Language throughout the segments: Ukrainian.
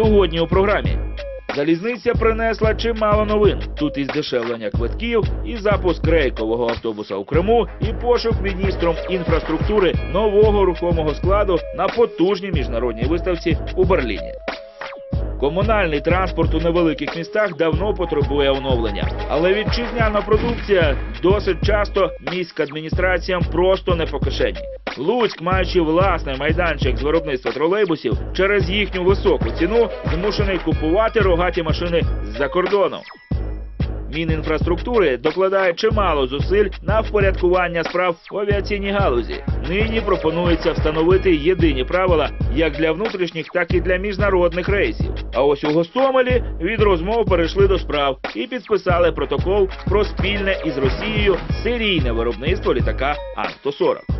Сьогодні у програмі залізниця принесла чимало новин. Тут і здешевлення квитків, і запуск рейкового автобуса у Криму, і пошук міністром інфраструктури нового рухомого складу на потужній міжнародній виставці у Берліні. Комунальний транспорт у невеликих містах давно потребує оновлення, але вітчизняна продукція досить часто міська адміністраціям просто не по кишені. Луцьк, маючи власний майданчик з виробництва тролейбусів, через їхню високу ціну змушений купувати рогаті машини з-за кордону. Мінінфраструктури докладає чимало зусиль на впорядкування справ в авіаційній галузі. Нині пропонується встановити єдині правила як для внутрішніх, так і для міжнародних рейсів. А ось у Гостомелі від розмов перейшли до справ і підписали протокол про спільне із Росією серійне виробництво літака Ан-140.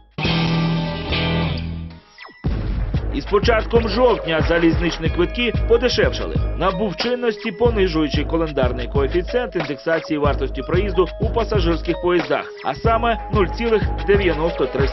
Із початком жовтня залізничні квитки подешевшали. Набув чинності, понижуючи календарний коефіцієнт індексації вартості проїзду у пасажирських поїздах, а саме 0,93.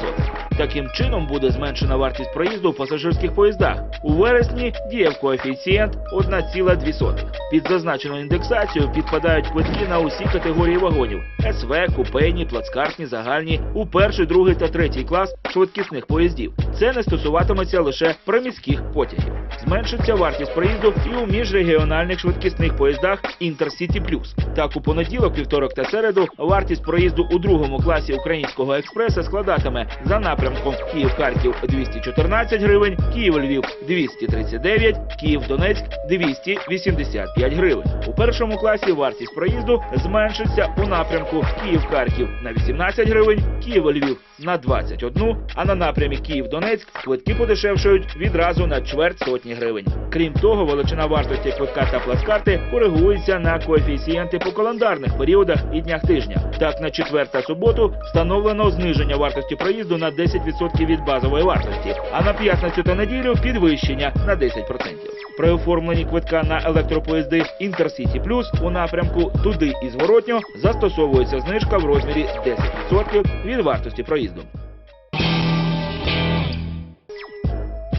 Таким чином буде зменшена вартість проїзду у пасажирських поїздах. У вересні діяв коефіцієнт 1,2. Під зазначену індексацію підпадають квитки на усі категорії вагонів: СВ, купейні, плацкартні, загальні, у перший, другий та третій клас швидкісних поїздів. Це не стосуватиметься лише приміських потягів. Зменшиться вартість проїзду і у міжрегіональних швидкісних поїздах Інтерсіті Плюс. Так, у понеділок, вівторок та середу вартість проїзду у другому класі українського експреса складатиме за напрямком Київ-Харків 214 гривень, Київ-Львів 239, Київ-Донецьк 285 гривень. У першому класі вартість проїзду зменшиться у напрямку Київ-Харків на 18 гривень, Київ-Львів на 21, а на напрямі Київ-Донецьк квитки подешевшають відразу на чверть сотні гривень. Крім того, величина вартості квитка та плацкарти коригується на коефіцієнти по календарних періодах і днях тижня. Так, на четвер та суботу встановлено зниження вартості проїзду на 10% від базової вартості, а на п'ятницю та неділю підвищення на 10%. При оформленні квитка на електропоїзди Інтерсіті Плюс у напрямку туди і зворотньо застосовується знижка в розмірі 10% від вартості проїзду.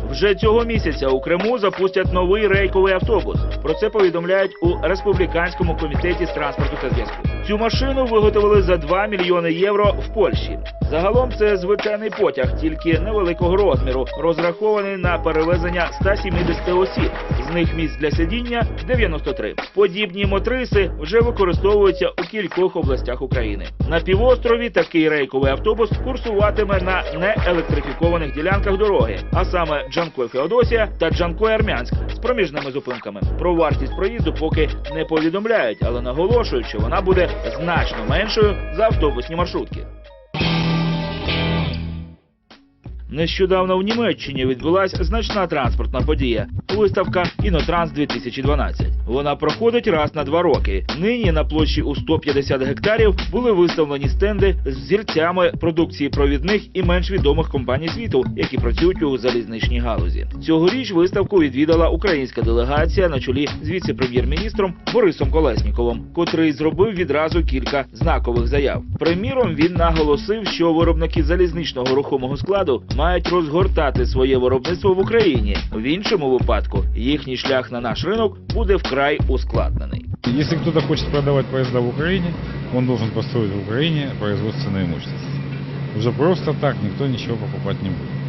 Вже цього місяця у Криму запустять новий рейковий автобус. Про це повідомляють у республіканському комітеті з транспорту та зв'язку. Цю машину виготовили за 2 мільйони євро в Польщі. Загалом це звичайний потяг, тільки невеликого розміру, розрахований на перевезення 170 осіб. З них місць для сидіння 93. Подібні мотриси вже використовуються у кількох областях України. На півострові такий рейковий автобус курсуватиме на неелектрифікованих ділянках дороги, а саме Джанкой Феодосія та Джанкой Армянськ з проміжними зупинками. Про вартість проїзду поки не повідомляють, але наголошують, що вона буде значно меншою за автобусні маршрутки. Нещодавно в Німеччині відбулася значна транспортна подія виставка Інотранс 2012. Вона проходить раз на два роки. Нині на площі у 150 гектарів були виставлені стенди з взірцями продукції провідних і менш відомих компаній світу, які працюють у залізничній галузі. Цьогоріч виставку відвідала українська делегація на чолі з віце-прем'єр-міністром Борисом Колесніковим, котрий зробив відразу кілька знакових заяв. Приміром, він наголосив, що виробники залізничного рухомого складу мають розгортати своє виробництво в Україні. В іншому випадку їхній шлях на наш ринок буде вкрай ускладнений. Если кто-то хочет продавать поезда в Украине, он должен построить в Украине производственные мощности. Уже просто так никто ничего покупать не будет.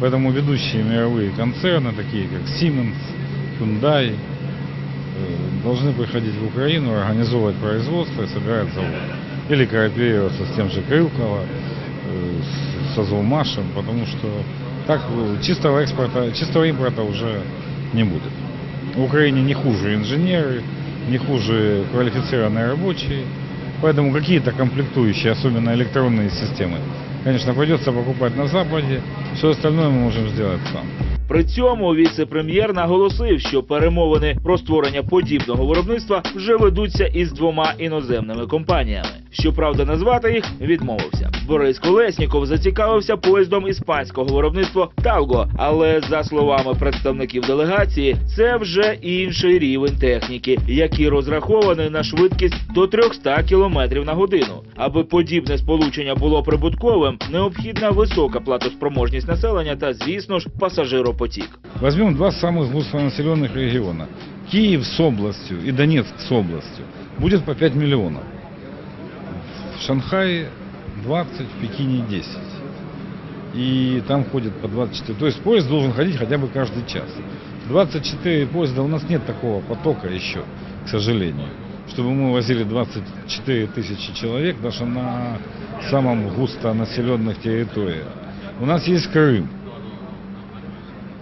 Поэтому ведущие мировые концерны, такие как Siemens, Hyundai, э, должны приходить в Украину, организовывать производство и собирать завод. Или кооперироваться с тем же Крылково, э, с- с Азовмашем, потому что так э, чистого экспорта, чистого импорта уже не будет. В Украине не хуже инженеры, не хуже квалифицированные рабочие. Поэтому какие-то комплектующие, особенно электронные системы, конечно, придется покупать на Западе. Все остальное мы можем сделать сам. При цьому віце-прем'єр наголосив, що перемовини про створення подібного виробництва вже ведуться із двома іноземними компаніями. Щоправда, назвати їх відмовився. Борис Колесніков зацікавився поїздом іспанського виробництва Талго, але за словами представників делегації, це вже інший рівень техніки, який розрахований на швидкість до 300 км на годину. Аби подібне сполучення було прибутковим, необхідна висока платоспроможність чисельність населення та, звісно ж, пасажиропотік. Возьмем два самых густонаселенных региона. Киев с областью и Донецк с областью. Будет по 5 миллионов. В Шанхае 20, в Пекине 10. И там ходит по 24. То есть поезд должен ходить хотя бы каждый час. 24 поезда, у нас нет такого потока еще, к сожалению. Чтобы мы возили 24 тысячи человек даже на самом густонаселенных территориях. У нас есть Крым.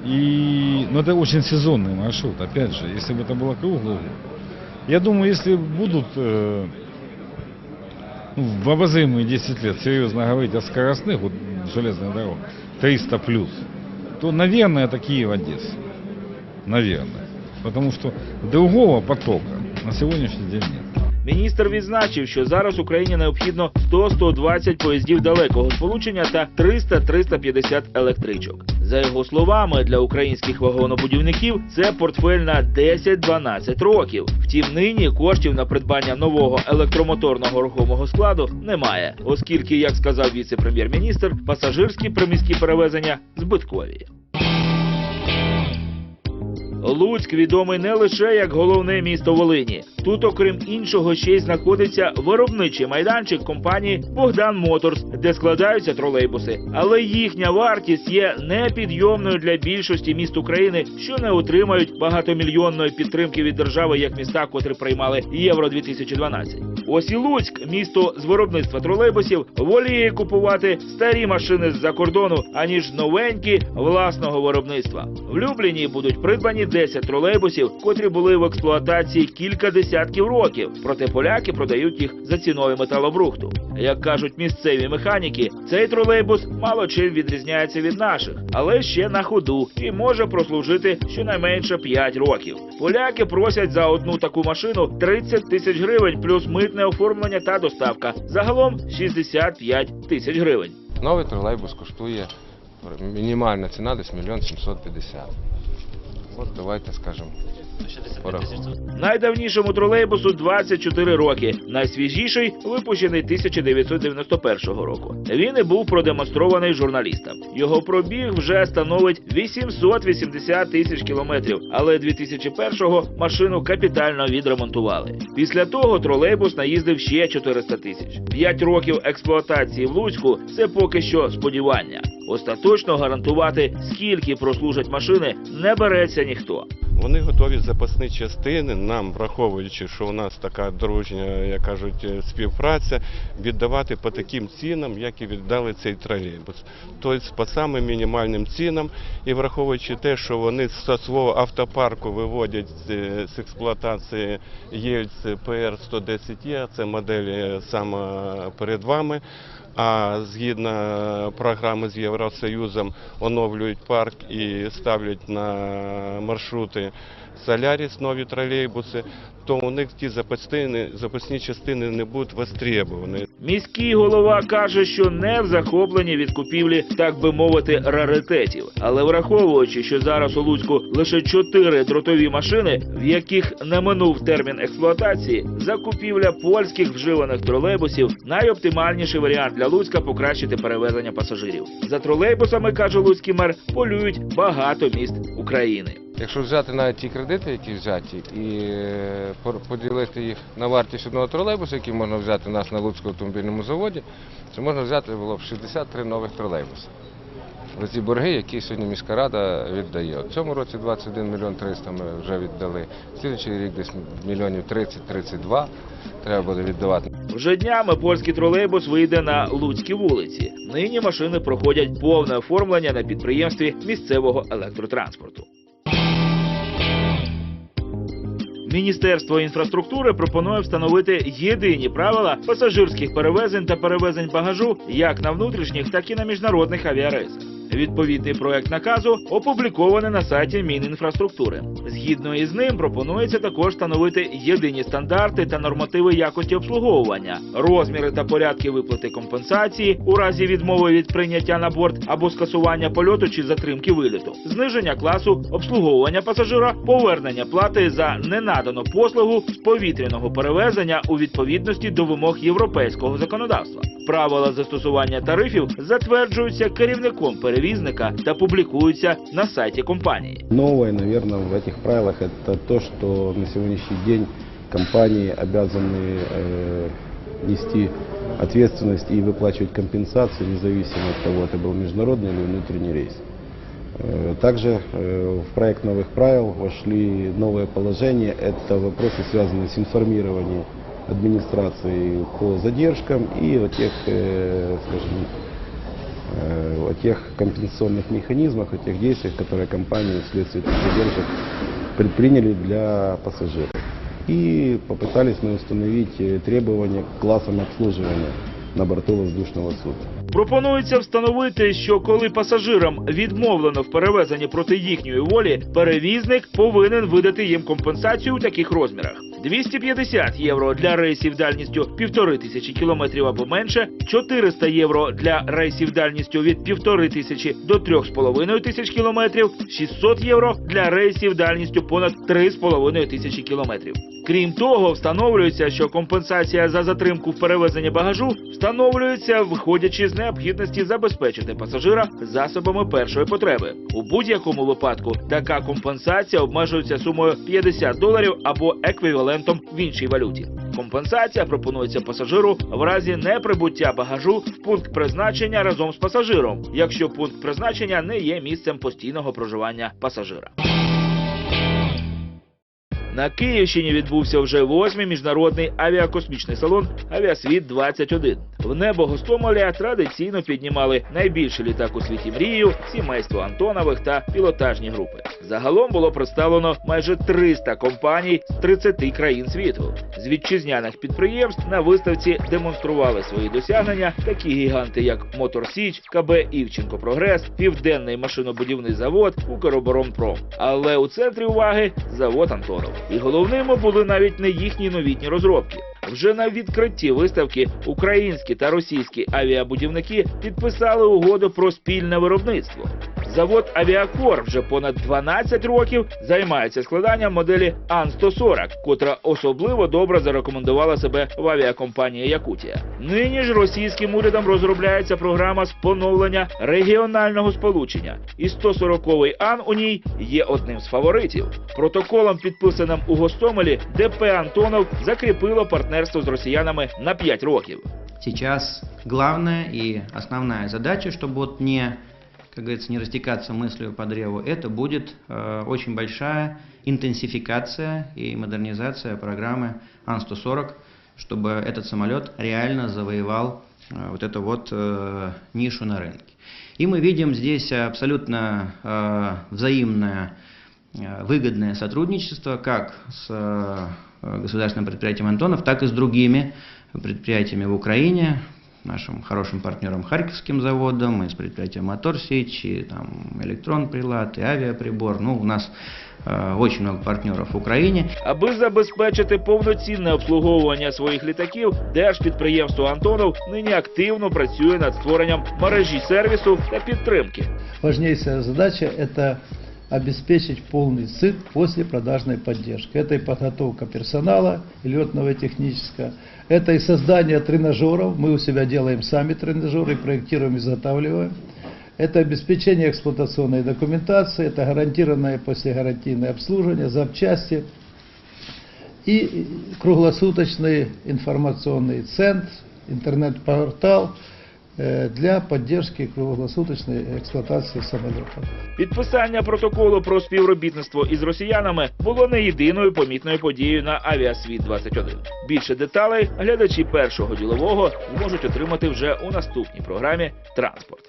И, но это очень сезонный маршрут, опять же, если бы это было круглый. Я думаю, если будут э, ну, в обозримые 10 лет серьезно говорить о скоростных, вот железных дорог, 300 плюс, то, наверное, это Киев-Одесса. Наверное. Потому что другого потока на сегодняшний день нет. Міністр відзначив, що зараз Україні необхідно 100-120 поїздів далекого сполучення та 300-350 електричок. За його словами, для українських вагонобудівників це портфель на 10-12 років. Втім, нині коштів на придбання нового електромоторного рухомого складу немає, оскільки, як сказав віце-прем'єр-міністр, пасажирські приміські перевезення збиткові. Луцьк відомий не лише як головне місто Волині. Тут, окрім іншого, ще й знаходиться виробничий майданчик компанії Богдан Моторс, де складаються тролейбуси. Але їхня вартість є непідйомною для більшості міст України, що не отримають багатомільйонної підтримки від держави, як міста, котрі приймали Євро 2012. Ось і Луцьк, місто з виробництва тролейбусів, воліє купувати старі машини з-за кордону, аніж новенькі власного виробництва. В Любліні будуть придбані 10 тролейбусів, котрі були в експлуатації кілька десятків років. Проте поляки продають їх за ціною металобрухту. Як кажуть місцеві механіки, цей тролейбус мало чим відрізняється від наших, але ще на ходу і може прослужити щонайменше 5 років. Поляки просять за одну таку машину 30 тисяч гривень плюс митне оформлення та доставка. Загалом 65 тисяч гривень. Новий тролейбус коштує мінімальна ціна десь мільйон 750. От давайте скажемо. Найдавнішому тролейбусу 24 роки. Найсвіжіший випущений 1991 року. Він і був продемонстрований журналістам. Його пробіг вже становить 880 тисяч кілометрів, але 2001-го машину капітально відремонтували. Після того тролейбус наїздив ще 400 тисяч. П'ять років експлуатації в Луцьку це поки що сподівання. Остаточно гарантувати, скільки прослужать машини, не береться ніхто. Вони готові запасні частини нам, враховуючи, що у нас така дружня, як кажуть, е, співпраця, віддавати по таким цінам, як і віддали цей тролейбус. Тобто по самим мінімальним цінам, і враховуючи те, що вони з свого автопарку виводять з, з експлуатації Єльц ПР 110 е це модель е, саме перед вами. А згідно програми з Євросоюзом оновлюють парк і ставлять на маршрути Соляріс нові тролейбуси, то у них ті запасні, запасні частини не будуть востребовані. Міський голова каже, що не в захопленні від купівлі, так би мовити, раритетів. Але враховуючи, що зараз у Луцьку лише чотири дротові машини, в яких не минув термін експлуатації, закупівля польських вживаних тролейбусів найоптимальніший варіант для Луцька покращити перевезення пасажирів. За тролейбусами, каже Луцький мер, полюють багато міст України. Якщо взяти навіть ті кредити, які взяті, і е, поділити їх на вартість одного тролейбуса, який можна взяти у нас на Луцькому автомобільному заводі, це можна взяти було б 63 нових тролейбуси. За ці борги, які сьогодні міська рада віддає. В цьому році 21 мільйон 300 ми вже віддали. Слідуючий рік десь мільйонів 30-32 треба буде віддавати. Вже днями польський тролейбус вийде на Луцькі вулиці. Нині машини проходять повне оформлення на підприємстві місцевого електротранспорту. Міністерство інфраструктури пропонує встановити єдині правила пасажирських перевезень та перевезень багажу як на внутрішніх, так і на міжнародних авіарейсах. Відповідний проект наказу опублікований на сайті Мінінфраструктури. Згідно із ним пропонується також встановити єдині стандарти та нормативи якості обслуговування, розміри та порядки виплати компенсації у разі відмови від прийняття на борт або скасування польоту чи затримки виліту, зниження класу обслуговування пасажира, повернення плати за ненадану послугу з повітряного перевезення у відповідності до вимог європейського законодавства. Правила застосування тарифів затверджуються керівником перевізника та публікуються на сайті компанії. Новое, наверное, в этих правилах это то, что на сегодняшний день компании обязаны э, нести ответственность и выплачивать компенсации, независимо от того, это был международный или внутренний рейс. Э, Также э, в проект новых правил вошли новые положения. Это вопросы, связанные с информированием администрации по задержкам и о тех, э, скажем, э, о тех компенсационных механизмах, о тех действиях, которые компании вследствие этих задержек предприняли для пассажиров. И попытались мы установить э, требования к классам обслуживания на борту воздушного судна. Пропонується встановити, що коли пасажирам відмовлено в перевезенні проти їхньої волі, перевізник повинен видати їм компенсацію у таких розмірах: 250 євро для рейсів дальністю 1500 кілометрів або менше, 400 євро для рейсів дальністю від 1500 до 3500 тисяч кілометрів, 600 євро для рейсів дальністю понад 3,5 тисячі кілометрів. Крім того, встановлюється, що компенсація за затримку в перевезенні багажу встановлюється, виходячи з необхідності забезпечити пасажира засобами першої потреби. У будь-якому випадку така компенсація обмежується сумою 50 доларів або еквівалентом в іншій валюті. Компенсація пропонується пасажиру в разі неприбуття багажу в пункт призначення разом з пасажиром, якщо пункт призначення не є місцем постійного проживання пасажира. На Київщині відбувся вже восьмий міжнародний авіакосмічний салон Авіасвіт 21 В небо Гостомеля традиційно піднімали найбільший літак у світі мрію, сімейство Антонових та пілотажні групи. Загалом було представлено майже 300 компаній з 30 країн світу. З вітчизняних підприємств на виставці демонстрували свої досягнення такі гіганти, як Мотор Січ, КБ Івченко Прогрес, Південний машинобудівний завод, Укроборонпром. Але у центрі уваги завод Антонов. І головними були навіть не їхні новітні розробки. Вже на відкритті виставки українські та російські авіабудівники підписали угоду про спільне виробництво. Завод Авіакор вже понад 12 років займається складанням моделі Ан-140, котра особливо добре зарекомендувала себе в авіакомпанії Якутія. Нині ж російським урядом розробляється програма з поновлення регіонального сполучення, і 140-й Ан у ній є одним з фаворитів. Протоколом, підписаним у Гостомелі, ДП Антонов закріпило партнерство з росіянами на 5 років. Сейчас главная и основная задача, чтобы вот не, как говорится, не растекаться мыслью по древу, это будет э, очень большая интенсификация и модернизация программы Ан-140, чтобы этот самолет реально завоевал э, вот эту вот э, нишу на рынке. И мы видим здесь абсолютно э, взаимное э, выгодное сотрудничество как с э, государственным предприятием Антонов, так и с другими предприятиями в Украине, нашим хорошим партнером Харьковским заводом, и с предприятием Мотор Сич, и там Электрон Прилад, и Авиаприбор. Ну, у нас э, очень много партнеров в Украине. Аби забезпечити повноцінне обслуговування своїх літаків, держпідприємство Антонов нині активно працює над створенням мережі сервісу та підтримки. важнейшая задача – это обеспечить полный цикл после продажной поддержки. Это и подготовка персонала летного и технического, это и создание тренажеров, мы у себя делаем сами тренажеры, проектируем, изготавливаем. Это обеспечение эксплуатационной документации, это гарантированное послегарантийное обслуживание, запчасти и круглосуточный информационный центр, интернет-портал для поддержки круглосуточной эксплуатации самолетов. Підписання протоколу про співробітництво із росіянами було не єдиною помітною подією на Авіасвіт 21 Більше деталей глядачі першого ділового зможуть отримати вже у наступній програмі Транспорт.